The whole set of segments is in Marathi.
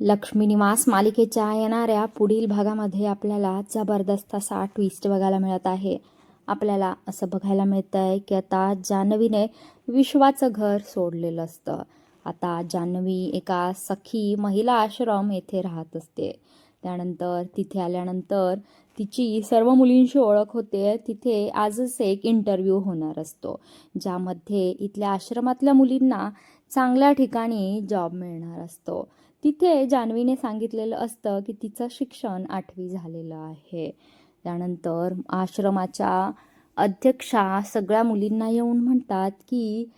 लक्ष्मी निवास मालिकेच्या येणाऱ्या पुढील भागामध्ये आपल्याला जबरदस्त असा ट्विस्ट बघायला मिळत आहे. आपल्याला असं बघायला मिळतं आहे की आता जान्हवीने विश्वाचं घर सोडलेलं असतं. आता जान्हवी एका सखी महिला आश्रम येथे राहत असते. त्यानंतर तिथे आल्यानंतर तिची सर्व मुलींशी ओळख होते. तिथे आजच एक इंटरव्ह्यू होणार असतो ज्यामध्ये इथल्या आश्रमातल्या मुलींना चांगल्या ठिकाणी जॉब मिळणार असतो. तिथे जान्हवीने सांगितलेलं असतं की तिचं शिक्षण आठवी झालेलं आहे. त्यानंतर आश्रमाच्या अध्यक्षा सगळ्या मुलींना येऊन म्हणतात की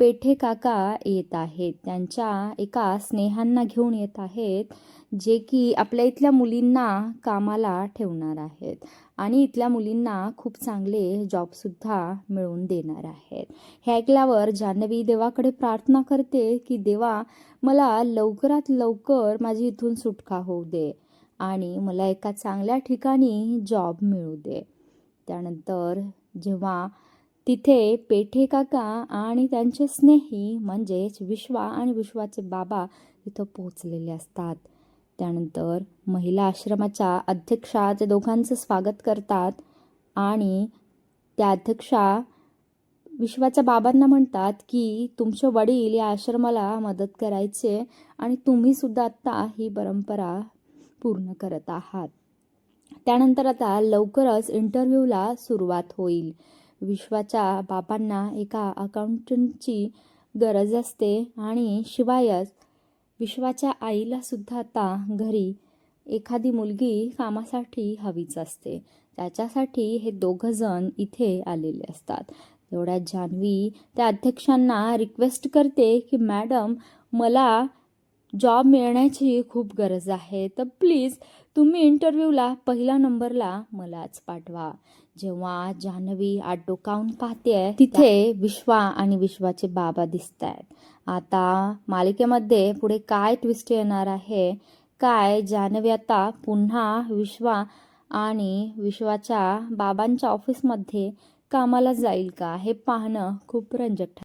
पेठे काका येत आहेत. त्यांच्या एका स्नेहांना घेऊन येत आहेत जे की आपल्या इथल्या मुलींना कामाला ठेवणार आहेत. आणि इथल्या मुलींना खूप चांगले जॉबसुद्धा मिळवून देणार आहेत. हे ऐकल्यावर जान्हवी देवाकडे प्रार्थना करते की देवा मला लवकरात लवकर माझी इथून सुटका होऊ दे आणि मला एका चांगल्या ठिकाणी जॉब मिळू दे. त्यानंतर जेव्हा तिथे पेठे काका आणि त्यांचे स्नेही म्हणजेच विश्वा आणि विश्वाचे बाबा तिथं पोहोचलेले असतात. त्यानंतर महिला आश्रमाच्या अध्यक्षा ते दोघांचं स्वागत करतात आणि त्या अध्यक्षा विश्वाच्या बाबांना म्हणतात की तुमचे वडील या आश्रमाला मदत करायचे आणि तुम्हीसुद्धा आत्ता ही परंपरा पूर्ण करत आहात. त्यानंतर आता लवकरच इंटरव्ह्यूला सुरुवात होईल. विश्वाच्या बाबांना एका अकाउंटंटची गरज असते आणि शिवायच. विश्वाच्या आईला सुद्धा आता घरी एखादी मुलगी कामासाठी हवीच असते. त्याच्यासाठी हे दोघं जण इथे आलेले असतात. तेवढ्यात जान्हवी त्या अध्यक्षांना रिक्वेस्ट करते की मॅडम मला जॉब मिळण्याची खूप गरज आहे. तर प्लीज तुम्ही इंटरव्ह्यूला पहिल्या नंबरला मलाच पाठवा. जेव्हा जान्हवी आत डोकावून पाहते तिथे विश्वा आणि विश्वाचे बाबा दिसत आहेत आता मालिकेमध्ये पुढे काय ट्विस्ट येणार आहे? काय जान्हवी आता पुन्हा विश्वा आणि विश्वाच्या बाबांच्या ऑफिसमध्ये कामाला जाईल का? हे पाहणं खूप रंजक